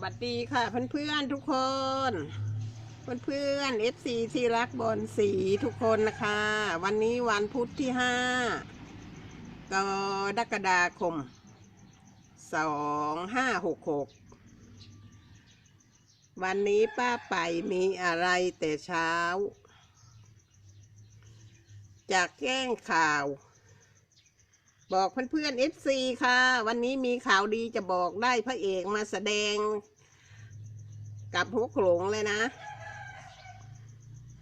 วัสดีค่ะเพื่อนๆทุกคน เพื่อนๆ FC ที่รักบอลสีทุกคนนะคะ วันนี้วันพุธที่ห้ากรกฎาคมสองห้าหกหกวันนี้ป้าไปมีอะไรแต่เช้า จากแจ้งข่าว บอกเพื่อนๆ FC ค่ะ วันนี้มีข่าวดีจะบอกได้พระเอกมาแสดงกับหัวโขลงเลยนะ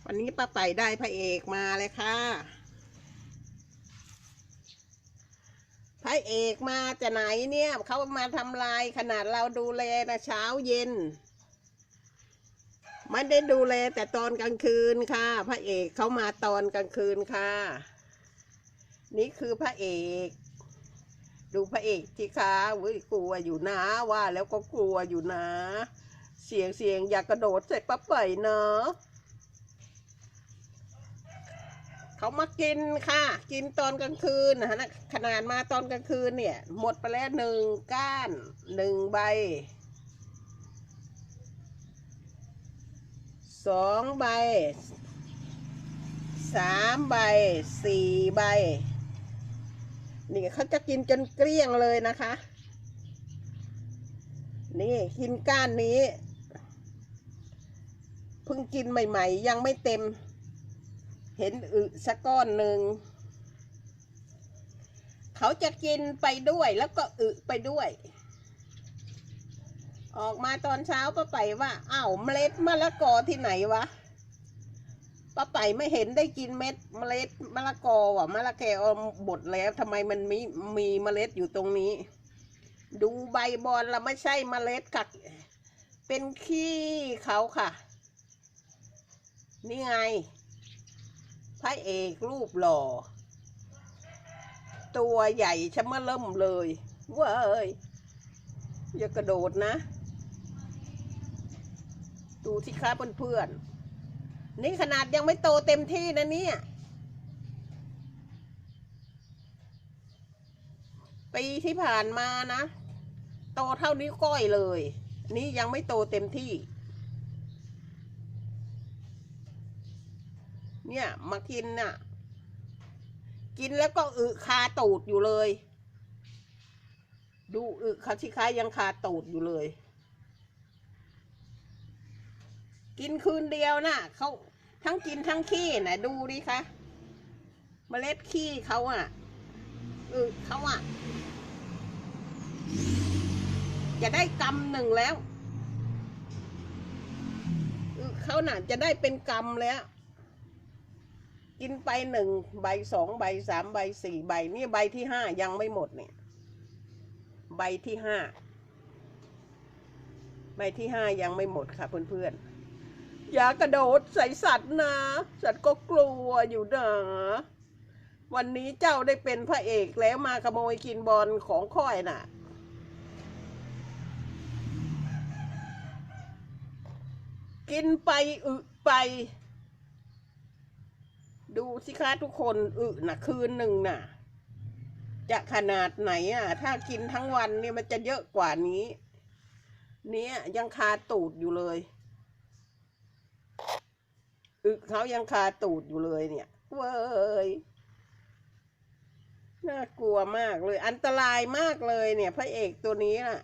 วันนี้ป้าไปได้พระเอกมาเลยค่ะ พระเอกมาจะไหนเนี่ยเขามาทำลายขนาดเราดูแลนะเช้าเย็นไม่ได้ดูแลแต่ตอนกลางคืนค่ะ พระเอกเขามาตอนกลางคืนค่ะ นี่คือพระเอก ดูพระเอกที่คะเว้ยกลัวอยู่นะว่าแล้วก็กลัวอยู่นะ เสียงเสียงอยากกระโดดใส่ปั๊บไปเนาะเขามากินค่ะ กินตอนกลางคืนนะฮะขนาดมาตอนกลางคืนเนี่ย หมดไปแล้วหนึ่งก้านหนึ่งใบสองใบสามใบสี่ใบ นี่เขาจะกินจนเกลี้ยงเลยนะคะ นี่กินก้านนี้เพิ่งกินใหม่ ๆ ยังไม่เต็ม เห็นอึสักก้อนหนึ่งเขาจะกินไปด้วยแล้วก็อึไปด้วย ออกมาตอนเช้าป้าไปว่าอ้าวเมล็ดมะละกอที่ไหนวะ ป้าไปไม่เห็นได้กินเม็ดเมล็ดมะละกอว่ะมะละแกอบดแล้วทำไมมันมีมีเมล็ดอยู่ตรงนี้ ดูใบบอลเราไม่ใช่เมล็ดค่ะเป็นขี้เขาค่ะ นี่ไงพระเอกรูปหล่อ ตัวใหญ่ชะมะเริ่มเลยเว้ยอย่ากระโดดนะ ดูสิคะเพื่อนๆ นี่ขนาดยังไม่โตเต็มที่นะเนี่ย ปีที่ผ่านมานะ โตเท่านิ้วก้อยเลย นี่ยังไม่โตเต็มที่ เนี่ย มากินน่ะ กินแล้วก็อึคาตูดอยู่เลย ดูอึเขาชิคายยังคาตูดอยู่เลยกินคืนเดียวน่ะเขา ทั้งกินทั้งขี้นะดูดิคะเมล็ดขี้เขาอะอึเขาอะจะได้กำหนึ่งแล้วอึเขาน่ะจะได้เป็นกำแล้ว กินไปหนึ่งใบสองใบสามใบสี่ใบนี่ใบที่ห้ายังไม่หมดเนี่ย ใบที่ห้าใบที่ห้ายังไม่หมดค่ะเพื่อนๆ อย่ากระโดดใส่สัตว์นะ สัตว์ก็กลัวอยู่นะวันนี้เจ้าได้เป็นพระเอกแล้วมาขโมยกินบอลของค่อยน่ะ กินไปอึไป ดูสิคะทุกคนอึนะคืนหนึ่งน่ะ จะขนาดไหนอะ ถ้ากินทั้งวันเนี่ยมันจะเยอะกว่านี้ เนี่ยยังคาตูดอยู่เลย คือเขายังคาตูดอยู่เลยเนี่ย เว้ย น่ากลัวมากเลย อันตรายมากเลยเนี่ย พระเอกตัวนี้น่ะ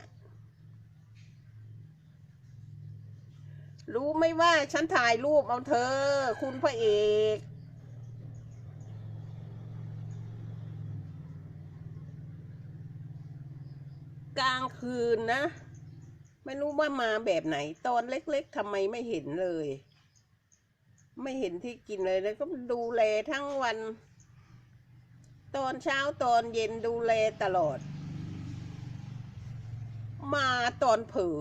รู้ไหมว่าฉันถ่ายรูปเอาเธอ คุณพระเอกกลางคืนนะ ไม่รู้ว่ามาแบบไหน ตอนเล็กๆทำไมไม่เห็นเลย ไม่เห็นที่กินเลยแล้วก็ดูแลทั้งวัน ตอนเช้าตอนเย็นดูแลตลอด มาตอนเผลอ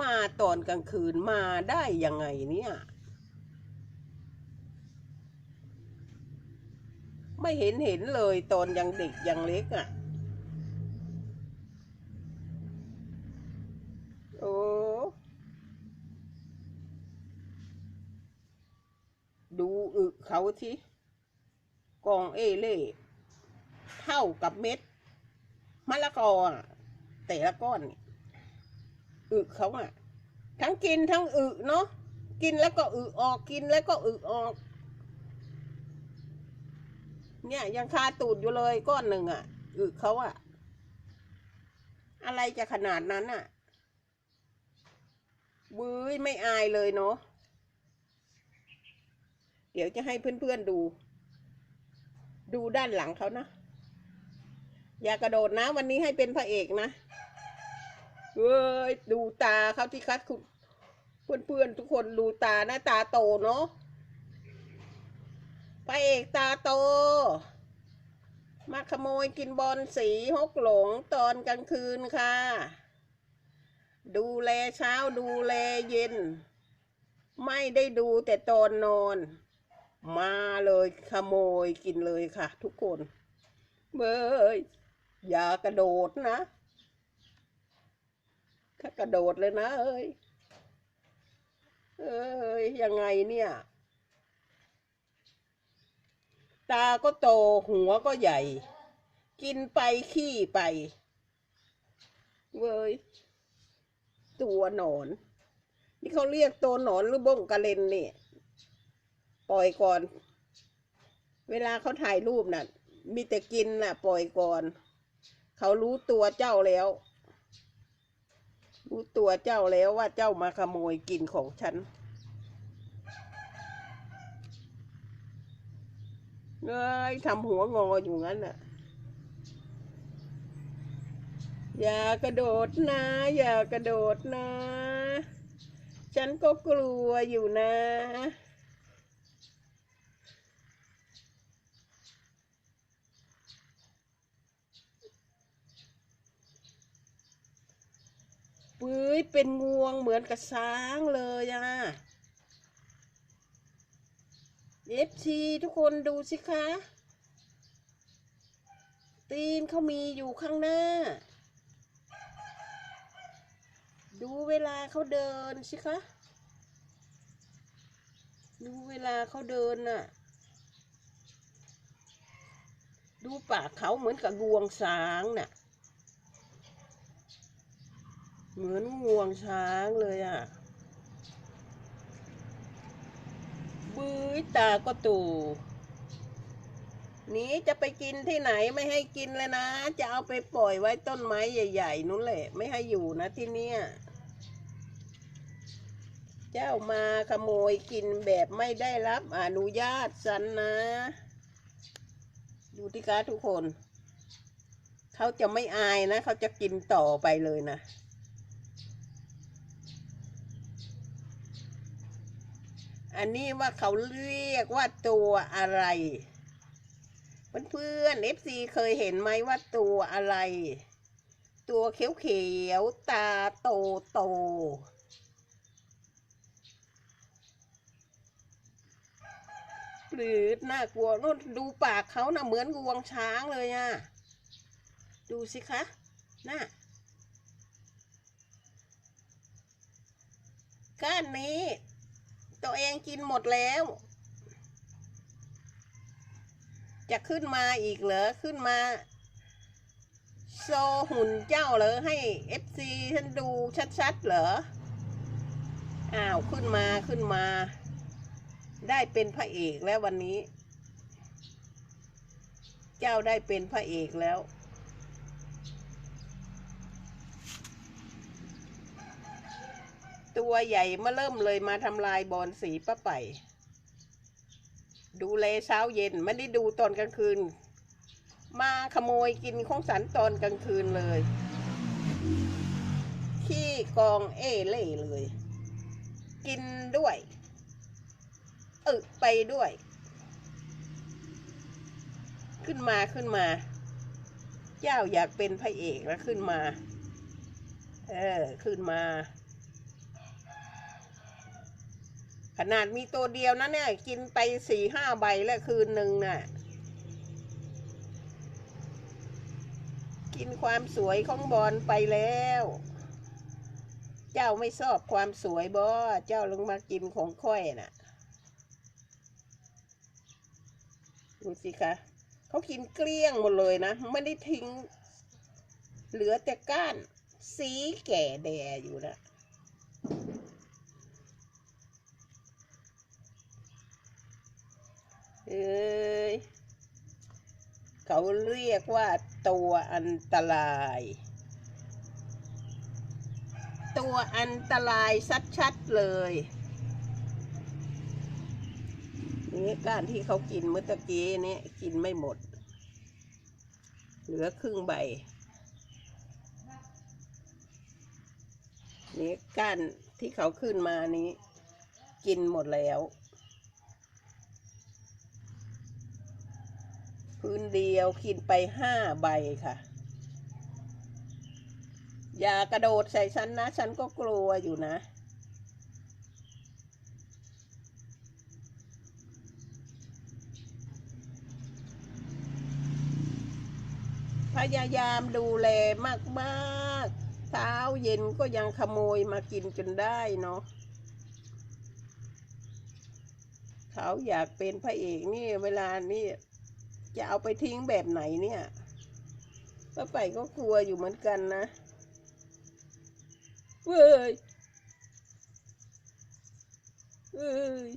มาตอนกลางคืนมาได้ยังไงเนี่ย ไม่เห็นเห็นเลยตอนยังเด็กยังเล็กอะ่ะ โอ้ ดูอึเขาที่กองเอเล่เท่ากับเม็ดมะละกอแต่ละก้อนอึเขาอะทั้งกินทั้งอึเนาะกินแล้วก็อึออกกินแล้วก็อึออก เนี่ยยังคาตูดอยู่เลยก้อนหนึ่งอะอึเขาอะอะไรจะขนาดนั้นอะบื้ยไม่อายเลยเนาะ เดี๋ยวจะให้เพื่อนๆดู ดูด้านหลังเขานะ อย่ากระโดดนะ วันนี้ให้เป็นพระเอกนะเว้ยดูตาเขาที่คัดคุณเพื่อนๆทุกคนดูตาหน้าตาโตเนาะพระเอกตาโต มาขโมยกินบอลสีฮกหลงตอนกลางคืนค่ะ ดูแลเช้าดูแลเย็น ไม่ได้ดูแต่ตอนนอน มาเลยขโมยกินเลยค่ะ ทุกคนเบยอย่ากระโดดนะ ถ้ากระโดดเลยนะ เอ้ย เอ้ย ยังไงเนี่ย ตาก็โตหัวก็ใหญ่ กินไปขี้ไปเว้ยตัวหนอน นี่เขาเรียกตัวหนอนหรือบงกระเลนเนี่ย ปล่อยก่อน เวลาเขาถ่ายรูปน่ะ มีแต่กินน่ะ ปล่อยก่อน เขารู้ตัวเจ้าแล้ว รู้ตัวเจ้าแล้วว่าเจ้ามาขโมยกินของฉันเอ้ยทำหัวงออยู่งั้นน่ะ อย่ากระโดดนะ อย่ากระโดดนะ ฉันก็กลัวอยู่นะ ปื้ยเป็นงวงเหมือนกับช้างเลยอะเอฟซีทุกคนดูสิคะ ตีนเขามีอยู่ข้างหน้า ดูเวลาเขาเดินสิคะ ดูเวลาเขาเดินน่ะ ดูปากเขาเหมือนกับงวงช้างน่ะ เหมือนงวงช้างเลยอะบื้อตาก็ตูหนี้จะไปกินที่ไหนไม่ให้กินเลยนะ จะเอาไปปล่อยไว้ต้นไม้ใหญ่ ๆนู้นแหละ ไม่ให้อยู่นะที่เนี่ย เจ้ามาขโมยกินแบบไม่ได้รับอนุญาตสันนะ ดูที่คะทุกคน เขาจะไม่อายนะ เขาจะกินต่อไปเลยนะ อันนี้ว่าเขาเรียกว่าตัวอะไร เพื่อนๆ FC เคยเห็นไหมว่าตัวอะไร ตัวเขียวๆ ตาโตโตหรือน่ากลัวนู่นดูปากเขานะ่ะเหมือนงวงช้างเลยอะ่ะ ดูสิคะน่ะก้านนี้ ตัวเองกินหมดแล้ว จะขึ้นมาอีกเหรอ ขึ้นมา โซหุ่นเจ้าเหรอ ให้เอฟซีฉันดูชัดๆเหรอ อ้าวขึ้นมาขึ้นมา ได้เป็นพระเอกแล้ววันนี้ เจ้าได้เป็นพระเอกแล้ว ตัวใหญ่มาเริ่มเลยมาทำลายบอลสีป้าไป ดูแลเช้าเย็นไม่ได้ดูตอนกลางคืน มาขโมยกินของสันตอนกลางคืนเลย ขี้กองเอเล่เลย กินด้วยอึไปด้วย ขึ้นมาขึ้นมา เจ้าอยากเป็นพระเอกแล้วขึ้นมา เออ ขึ้นมา ขนาดมีตัวเดียวนะเนี่ย กินไปสี่ห้าใบแล้วคืนหนึ่งน่ะ กินความสวยของบอลไปแล้ว เจ้าไม่ชอบความสวยบอเจ้าลงมากินของค่อยน่ะดูสิคะเขากินเกลี้ยงหมดเลยนะ ไม่ได้ทิ้ง เหลือแต่ก้าน สีแก่แดอยู่นะ เอ้ยเขาเรียกว่าตัวอันตราย ตัวอันตรายชัดๆเลยนี่ก้านที่เขากินเมื่อตะกี้นี้กินไม่หมด เหลือครึ่งใบนี่ก้านที่เขาขึ้นมานี้ กินหมดแล้ว พื้นเดียวกินไปห้าใบค่ะ อย่ากระโดดใส่ฉันนะ ฉันก็กลัวอยู่นะ พยายามดูแลมากๆ เช้าเย็นก็ยังขโมยมากินจนได้เนาะเขาอยากเป็นพระเอกนี่เวลานี่ จะเอาไปทิ้งแบบไหนเนี่ยป้าไปก็กลัวอยู่เหมือนกันนะ เว้ยเอ้ย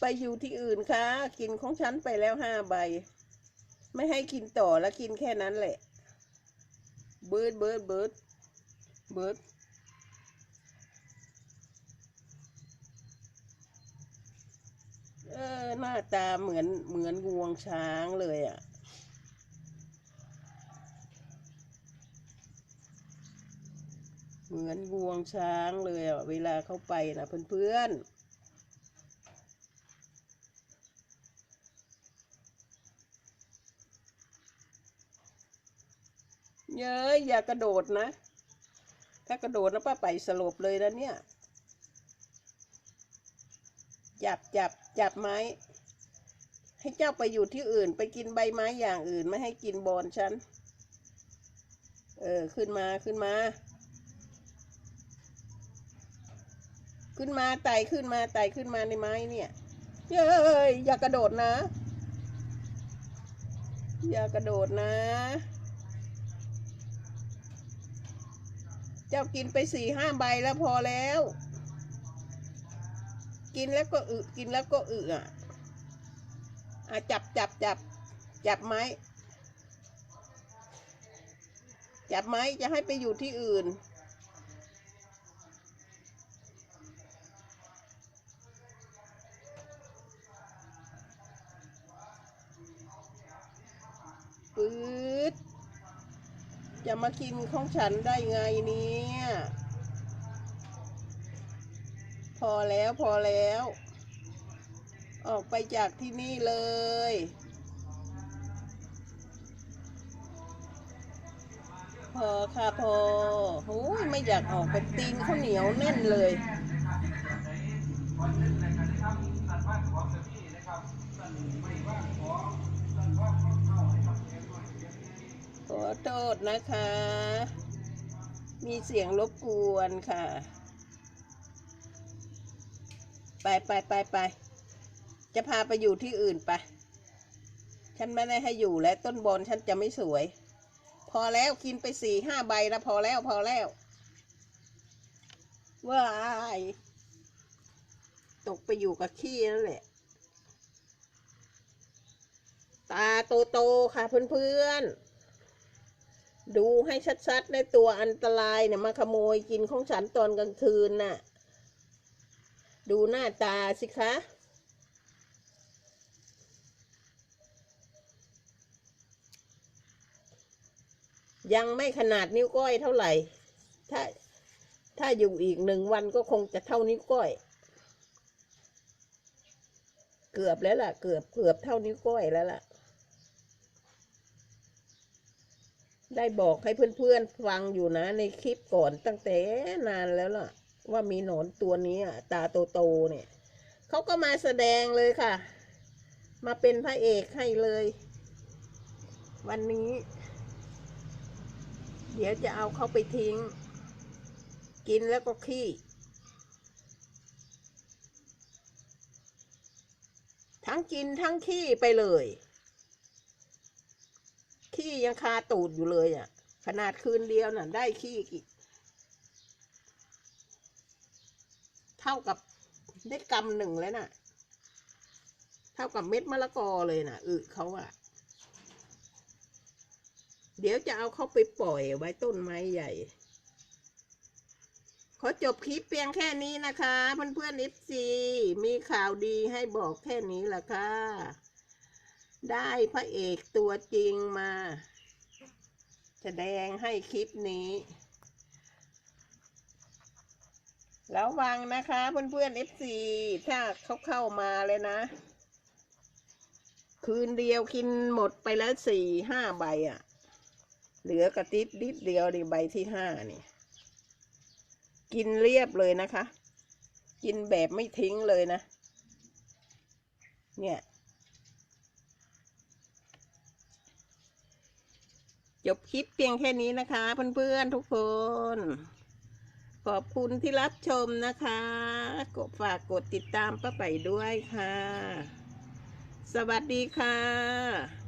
ไปอยู่ที่อื่นค่ะ กินของฉันไปแล้วห้าใบ ไม่ให้กินต่อแล้วกินแค่นั้นแหละ เบิร์ดเบิร์ดเบิร์ดเบิร์ด เออ หน้าตาเหมือนเหมือนงวงช้างเลยอะ่ะ เหมือนงวงช้างเลยอะ่ะ เวลาเข้าไปนะเพื่อนๆเย้ยอย่ากระโดดนะ ถ้ากระโดดนะป้าไปสลบเลยนะเนี่ย จับจับจับไม้ ให้เจ้าไปอยู่ที่อื่น ไปกินใบไม้อย่างอื่นไม่ให้กินบอนฉัน เออ ขึ้นมาขึ้นมา ขึ้นมาไต่ขึ้นมาไต่ขึ้นมาในไม้เนี่ย เย้ยอย่ากระโดดนะ อย่ากระโดดนะ เจ้ากินไปสี่ห้าใบแล้วพอแล้ว กินแล้วก็อึกินแล้วก็อึอะอะจับจับจับจับไม้จับไม้จะให้ไปอยู่ที่อื่น ปื๊ดจะมากินของฉันได้ไงเนี่ย พอแล้วพอแล้ว ออกไปจากที่นี่เลย พอค่ะพอโอ้ยไม่อยากออกไปตีนข้าวเหนียวแน่นเลยขอโทษนะคะ มีเสียงรบกวนค่ะ ไปไปไปไป จะพาไปอยู่ที่อื่นไป ฉันไม่ได้ให้อยู่และต้นบอลฉันจะไม่สวย พอแล้วกินไปสี่ห้าใบแล้วพอแล้วพอแล้วว้ายตกไปอยู่กับขี้นั่นแหละ ตาโตๆค่ะเพื่อนๆ ดูให้ชัดๆในตัวอันตรายเนี่ยมาขโมยกินของฉันตอนกลางคืนน่ะ ดูหน้าตาสิคะ ยังไม่ขนาดนิ้วก้อยเท่าไหร่ ถ้าถ้าอยู่อีกหนึ่งวันก็คงจะเท่านิ้วก้อย เกือบแล้วล่ะ เกือบเกือบเท่านิ้วก้อยแล้วล่ะ ได้บอกให้เพื่อนๆฟังอยู่นะในคลิปก่อนตั้งแต่นานแล้วล่ะ ว่ามีหนอนตัวนี้ตาโตๆเนี่ยเขาก็มาแสดงเลยค่ะ มาเป็นพระเอกให้เลย วันนี้ เดี๋ยวจะเอาเขาไปทิ้ง กินแล้วก็ขี้ทั้งกินทั้งขี้ไปเลย ขี้ยังคาตูดอยู่เลยอะ ขนาดคืนเดียวน่ะ ได้ขี้กี่ เท่ากับได้กำหนึ่งแล้วน่ะถ้าท่ากับเม็ดมะละกอเลยนะอึเขาอะเดี๋ยวจะเอาเขาไปปล่อยไว้ต้นไม้ใหญ่ ขอจบคลิปเพียงแค่นี้นะคะ เพื่อนเพื่อนเอฟซีมีข่าวดีให้บอกแค่นี้แหละค่ะ ได้พระเอกตัวจริงมา แสดงให้คลิปนี้ แล้ววังนะคะเพื่อนเพื่อนเอฟซีถ้าเขาเข้ามาเลยนะ คืนเดียวกินหมดไปแล้วสี่ห้าใบอะ่ะ เหลือกระติดดิดเดียวในใบที่ห้านี่ กินเรียบเลยนะคะ กินแบบไม่ทิ้งเลยนะ เนี่ยจบคลิปเพียงแค่นี้นะคะ เพื่อนๆทุกคน ขอบคุณที่รับชมนะคะกดฝากกดติดตามป้าไปด้วยค่ะ สวัสดีค่ะ